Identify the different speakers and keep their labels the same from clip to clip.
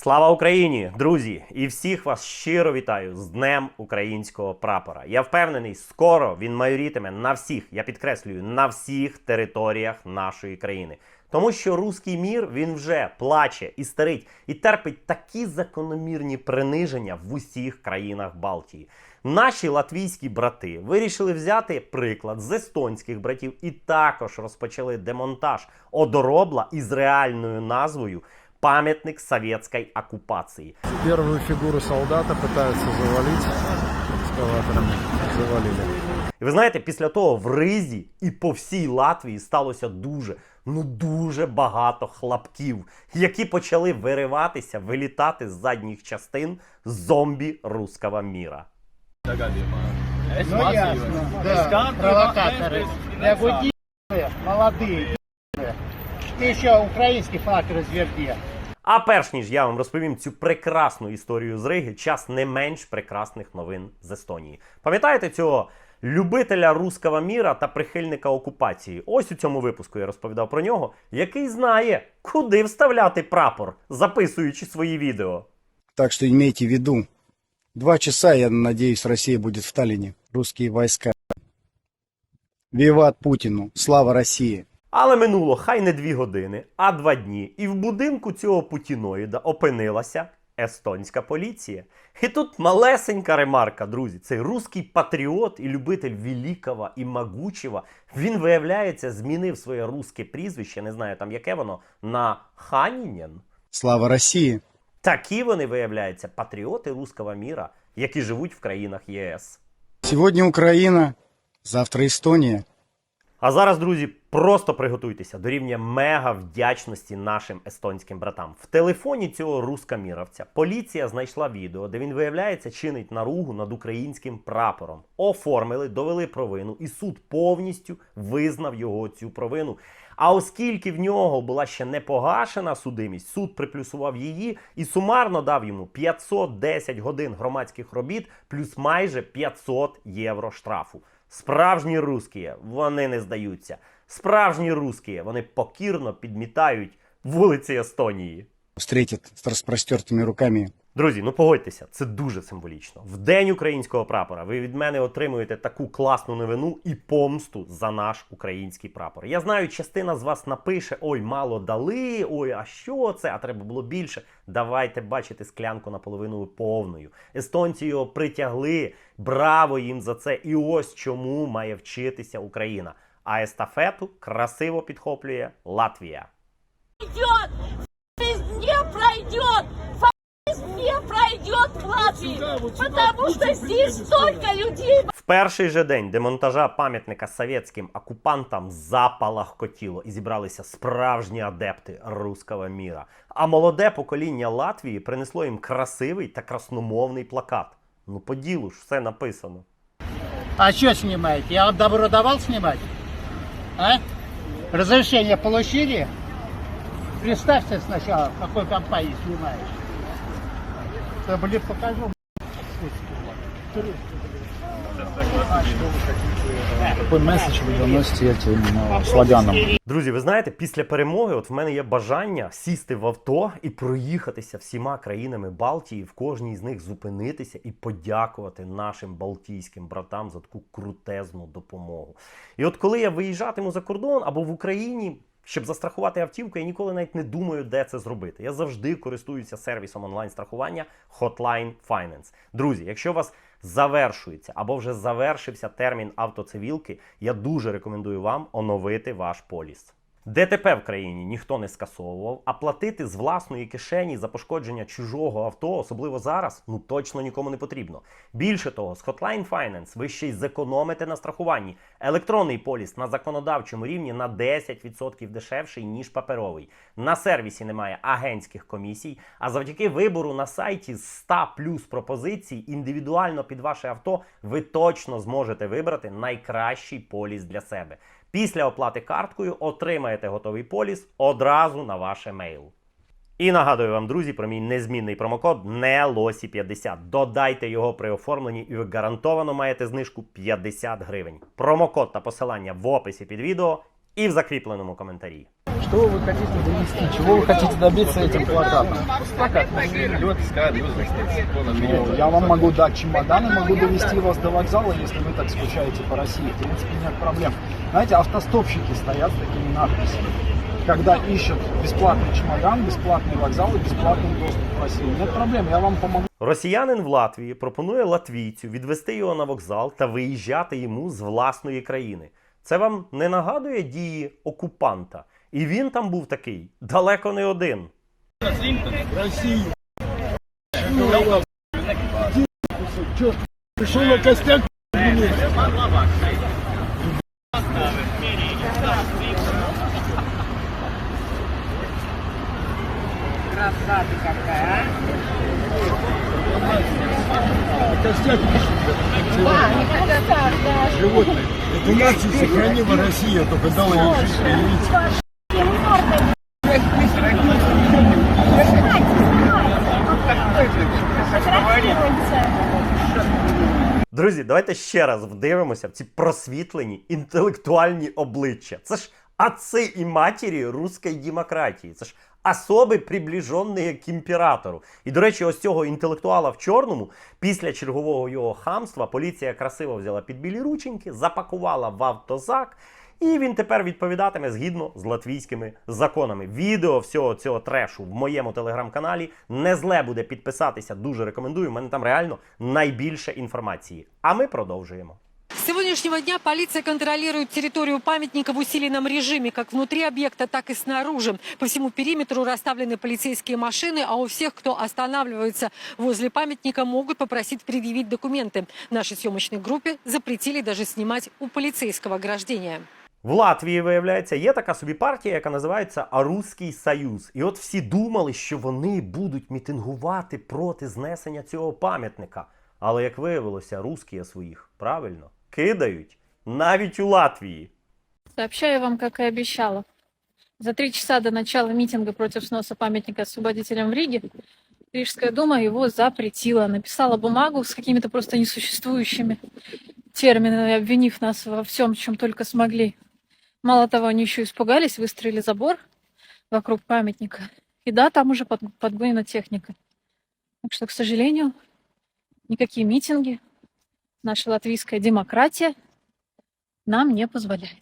Speaker 1: Слава Україні, друзі! І всіх вас щиро вітаю з Днем українського прапора. Я впевнений, скоро він майорітиме на всіх, я підкреслюю, на всіх територіях нашої країни. Тому що руський мір він вже плаче і старить і терпить такі закономірні приниження в усіх країнах Балтії. Наші латвійські брати вирішили взяти приклад з естонських братів і також розпочали демонтаж одоробла із реальною назвою пам'ятник совєтської окупації.
Speaker 2: Первую фигуру солдата пытаются завалить экскаватором. Завалили.
Speaker 1: І ви знаєте, після того в Ризі і по всій Латвії сталося дуже, ну дуже багато хлопків, які почали вириватися, вилітати з задніх частин зомбі руского міра.
Speaker 3: Ну ясно, да, провокаторы. Да гуди, молодые, ты еще украинский флаг разверни.
Speaker 1: А перш ніж я вам розповім цю прекрасну історію з Риги, час не менш прекрасних новин з Естонії. Пам'ятаєте цього любителя руского міра та прихильника окупації? Ось у цьому випуску я розповідав про нього, який знає, куди вставляти прапор, записуючи свої відео.
Speaker 4: Так что имейте в виду, два часа, я надеюсь, Россия будет в Таллине. Русские войска. Виват Путину. Слава России.
Speaker 1: Але минуло хай не дві години, а два дні, і в будинку цього путіноїда опинилася естонська поліція. І тут малесенька ремарка, друзі. Цей русський патріот і любитель великого і могучого, він, виявляється, змінив своє русське прізвище, не знаю там яке воно, на Ханінєн.
Speaker 4: Слава России.
Speaker 1: Такі вони, виявляються, патріоти руського міра, які живуть в країнах ЄС.
Speaker 4: Сегодня Украина, завтра Эстония.
Speaker 1: А зараз, друзі, просто приготуйтеся до рівня мега вдячності нашим естонським братам. В телефоні цього рускаміровця поліція знайшла відео, де він виявляється чинить наругу над українським прапором. Оформили, довели провину, і суд повністю визнав його цю провину. А оскільки в нього була ще не погашена судимість, суд приплюсував її і сумарно дав йому 510 годин громадських робіт плюс майже 500 євро штрафу. Справжні русські, вони не здаються. Справжні русські, вони покірно підмітають вулиці Естонії.
Speaker 4: Встретять з розпростертими руками.
Speaker 1: Друзі, ну погодьтеся, це дуже символічно. В день українського прапора ви від мене отримуєте таку класну новину і помсту за наш український прапор. Я знаю, частина з вас напише: ой, мало дали, ой, а що це? А треба було більше. Давайте бачити склянку наполовину повною. Естонці його притягли. Браво їм за це! І ось чому має вчитися Україна. А естафету красиво підхоплює Латвія.
Speaker 5: пройдет! Пройдет! Пройдет в Латвии! Потому что здесь столько людей!
Speaker 1: В перший же день демонтажа пам'ятника совєтським окупантам запалахкотіло і зібралися справжні адепти руського міра. А молоде покоління Латвії принесло їм красивий та красномовний плакат. Ну, по ділу ж все написано.
Speaker 3: А что снимаете? Я вам добро давал снимать? А? Разрешение получили? Представьте сначала, в какой компании снимаешь. Да, блин, покажу.
Speaker 2: Какой месседж вы доносите этим э, славянам?
Speaker 1: Друзі, ви знаєте, після перемоги, от в мене є бажання сісти в авто і проїхатися всіма країнами Балтії, в кожній з них зупинитися і подякувати нашим балтійським братам за таку крутезну допомогу. І от коли я виїжджатиму за кордон або в Україні. Щоб застрахувати автівку, я ніколи навіть не думаю, де це зробити. Я завжди користуюся сервісом онлайн-страхування Hotline Finance. Друзі, якщо у вас завершується або вже завершився термін автоцивілки, я дуже рекомендую вам оновити ваш поліс. ДТП в країні ніхто не скасовував, а платити з власної кишені за пошкодження чужого авто, особливо зараз, ну точно нікому не потрібно. Більше того, з Hotline Finance ви ще й зекономите на страхуванні. Електронний поліс на законодавчому рівні на 10% дешевший, ніж паперовий. На сервісі немає агентських комісій, а завдяки вибору на сайті з 100 плюс пропозицій індивідуально під ваше авто ви точно зможете вибрати найкращий поліс для себе. Після оплати карткою отримаєте готовий поліс одразу на ваше мейл. І нагадую вам, друзі, про мій незмінний промокод NELOSI50. Додайте його при оформленні, і ви гарантовано маєте знижку 50 гривень. Промокод та посилання в описі під відео і в закріпленому коментарі.
Speaker 2: Что вы хотите донести? Чего вы хотите добиться этим плакатом? Ну, я вам могу дать чемодан и могу довести вас до вокзала, если вы так скучаете по России. В принципе, нет проблем. Знаете, автостопщики стоят с такими надписями. Когда ищут бесплатный чемодан, бесплатный вокзал и бесплатный доступ в Россию. Нет проблем, я вам помогу.
Speaker 1: Росіянин в Латвії пропонує латвійцю відвести його на вокзал та виїжджати йому з власної країни. Це вам не нагадує дії окупанта. І він там був такий далеко не один.
Speaker 6: Это нацию сохранила Россия, только дала ей жизнь.
Speaker 1: Друзі, давайте ще раз вдивимося в ці просвітлені інтелектуальні обличчя. Це ж отцы і матері руської демократії. Це ж особи, приближені к імператору. І, до речі, ось цього інтелектуала в чорному, після чергового його хамства, поліція красиво взяла під білі рученьки, запакувала в автозак. І він тепер відповідатиме згідно з латвійськими законами. Відео всього цього трешу в моєму телеграм-каналі. Не зле буде підписатися. Дуже рекомендую. У мене там реально найбільше інформації. А ми продовжуємо
Speaker 7: С сегодняшнего дня полиция контролирует территорию памятника в усиленном режиме, как внутри объекта, так и снаружи. По всему периметру расставлены полицейские машины, а у всех, кто останавливается возле памятника, могут попросить предъявить документы. Нашей съемочной группе запретили даже снимать у полицейского ограждения.
Speaker 1: В Латвії, виявляється, є така собі партія, яка називається Аруський Союз. І от всі думали, що вони будуть мітингувати проти знесення цього пам'ятника. Але як виявилося, русські своїх правильно кидають навіть у Латвії.
Speaker 8: Сообщаю вам, как и обещала. За три часа до начала митинга против сноса памятника освободителям в Риге Рижская дума его запретила. Написала бумагу с какими-то просто несуществующими терминами, обвинив нас во всем, чем только смогли. Мало того, они еще испугались, выстроили забор вокруг памятника. И да, там уже под- подгонена техника. Так что, к сожалению, никакие митинги, наша латвійська демократія нам не дозволяє.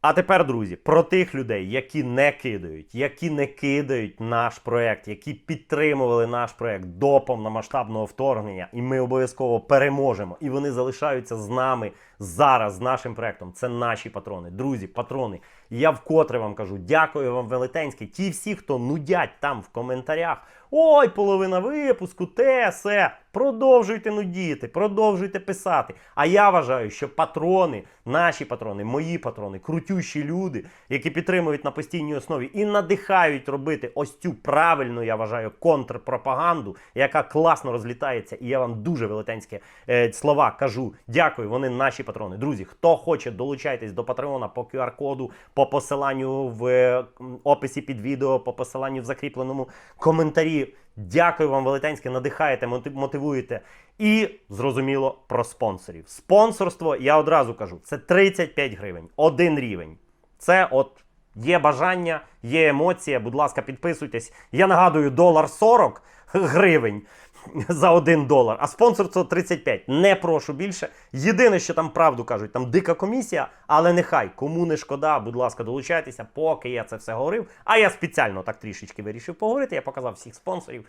Speaker 1: А тепер, друзі, про тих людей, які не кидають, які не кидають наш проект, які підтримували наш проект до повномасштабного вторгнення, і ми обов'язково переможемо. І вони залишаються з нами зараз, з нашим проектом. Це наші патрони. Друзі, патрони. Я вкотре вам кажу, дякую вам велетенське. Ті всі, хто нудять там в коментарях. Ой, половина випуску, те, се. Продовжуйте нудіти, продовжуйте писати. А я вважаю, що патрони, наші патрони, мої патрони, крутющі люди, які підтримують на постійній основі і надихають робити ось цю правильну, я вважаю, контрпропаганду, яка класно розлітається. І я вам дуже велетенське е, слова кажу. Дякую, вони наші патрони. Друзі, хто хоче, долучайтесь до Патреона по QR-коду, по посиланню в описі під відео, по посиланню в закріпленому коментарі. Дякую вам, велетенське, надихаєте, мотивуєте. І зрозуміло про спонсорів. Спонсорство, я одразу кажу, це 35 гривень, один рівень. Це от є бажання, є емоція. Будь ласка, підписуйтесь. Я нагадую, долар 40 гривень за один долар, а спонсорство 35. Не прошу більше. Єдине, що там правду кажуть, там дика комісія, але нехай кому не шкода, будь ласка, долучайтеся, поки я це все говорив. А я спеціально так трішечки вирішив поговорити. Я показав всіх спонсорів.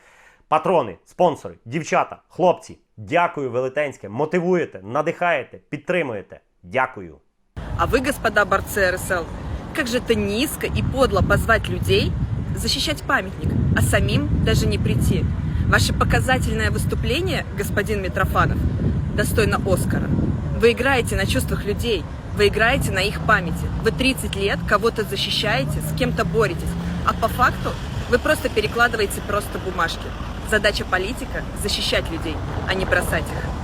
Speaker 1: Патрони, спонсори, дівчата, хлопці, дякую велетенське. Мотивуєте, надихаєте, підтримуєте. Дякую.
Speaker 9: А вы, господа борцы РСЛ, как же это низко и подло позвать людей защищать памятник, а самим даже не прийти. Ваше показательное выступление, господин Митрофанов, достойно Оскара. Вы играете на чувствах людей, вы играете на их памяти. Вы 30 лет кого-то защищаете, с кем-то боретесь, а по факту вы просто перекладываете просто бумажки. Задача политика – защищать людей, а не бросать их.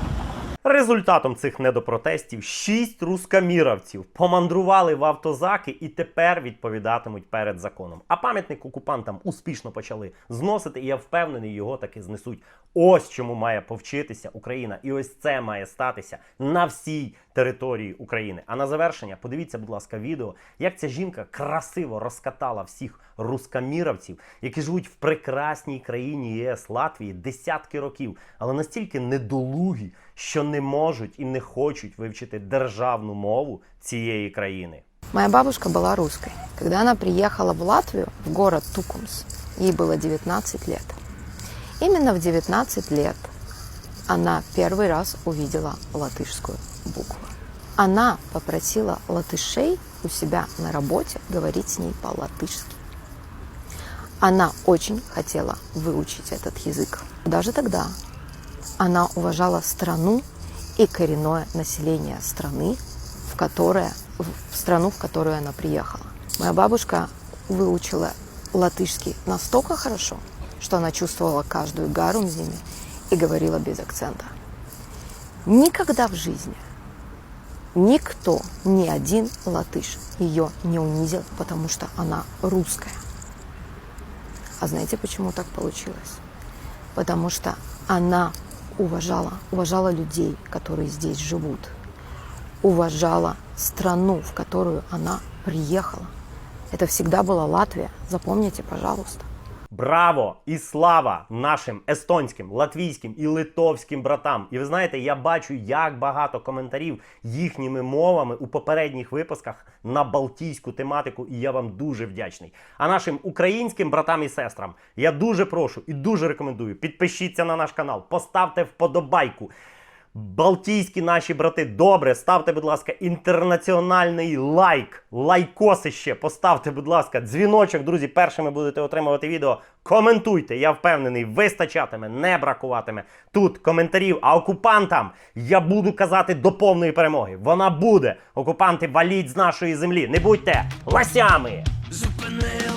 Speaker 1: Результатом цих недопротестів шість рускаміровців помандрували в автозаки і тепер відповідатимуть перед законом. А пам'ятник окупантам успішно почали зносити, і я впевнений, його таки знесуть. Ось чому має повчитися Україна, і ось це має статися на всій території України. А на завершення подивіться, будь ласка, відео, як ця жінка красиво розкатала всіх рускаміровців, які живуть в прекрасній країні ЄС Латвії десятки років, але настільки недолугі, що не можуть і не хочуть вивчити державну мову цієї країни.
Speaker 10: Моя бабушка была русской. Когда она приехала в Латвию, в город Тукумс, ей было 19 лет. Именно в 19 лет она первый раз увидела латышскую букву. Она попросила латышей у себя на работе говорить с ней по-латышски. Она очень хотела выучить этот язык. Даже тогда она уважала страну и коренное население страны, в, которое, в страну, в которую она приехала. Моя бабушка выучила латышский настолько хорошо, что она чувствовала каждую гару ними и говорила без акцента. Никогда в жизни никто, ни один латыш ее не унизил, потому что она русская. А знаете, почему так получилось? Потому что она уважала, уважала людей, которые здесь живут, уважала страну, в которую она приехала. Это всегда была Латвия, запомните, пожалуйста.
Speaker 1: Браво і слава нашим естонським, латвійським і литовським братам! І ви знаєте, я бачу, як багато коментарів їхніми мовами у попередніх випусках на балтійську тематику, і я вам дуже вдячний. А нашим українським братам і сестрам я дуже прошу і дуже рекомендую. Підпишіться на наш канал, поставте вподобайку. Балтійські наші брати, добре, ставте, будь ласка, інтернаціональний лайк, лайкоси ще. Поставте, будь ласка, дзвіночок, друзі. Першими будете отримувати відео. Коментуйте, я впевнений, вистачатиме, не бракуватиме тут коментарів. А окупантам я буду казати до повної перемоги. Вона буде. Окупанти валіть з нашої землі. Не будьте ласями!
Speaker 11: Зупинила